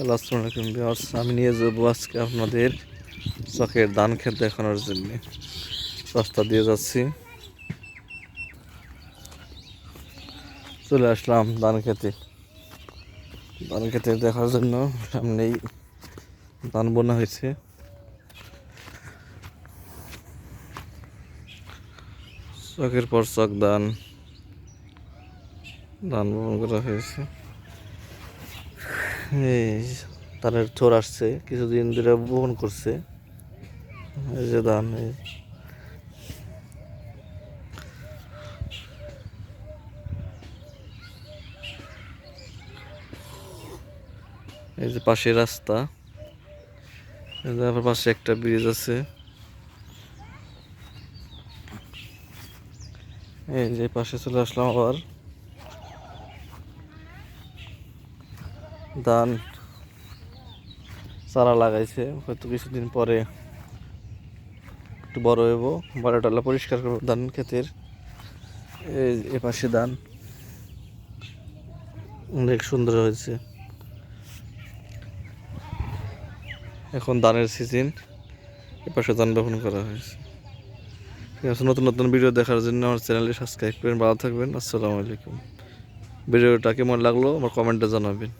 Hello আসসালামু আলাইকুম আমি নিয়ে যাব আজকে আপনাদের চকের ধান খেত দেখানোর জন্য। রাস্তা দিয়ে যাচ্ছি। চলে আসলাম ধান খেতে। ধান খেতে দেখার জন্য সামনেই ধান বোনা হয়েছে। চকের পর চক ধান। ধান বপন করা হয়েছে। ধানের চোর আসছে, কিছুদিন ধরে বপন করছে। এই যে ধান এই। যে পাশে রাস্তা পাশে একটা ব্রিজ আছে। এই যে পাশে চলে আসলাম আবার। ধান চারা লাগাইছে। হয়তো কিছুদিন পরে একটু বড় হইব। বারো টালা পরিষ্কার করব ধান ক্ষেতের। এ পাশে ধান অনেক সুন্দর হয়েছে। এখন ধানের সিজন। এ পাশে ধান বপন করা হয়েছে। ঠিক আছে, নতুন নতুন ভিডিও দেখার জন্য আমার চ্যানেলটি সাবস্ক্রাইব করেন ভালো থাকবেন। আসসালামু আলাইকুম। ভিডিওটা কেমন লাগল আমার কমেন্টে জানাবেন।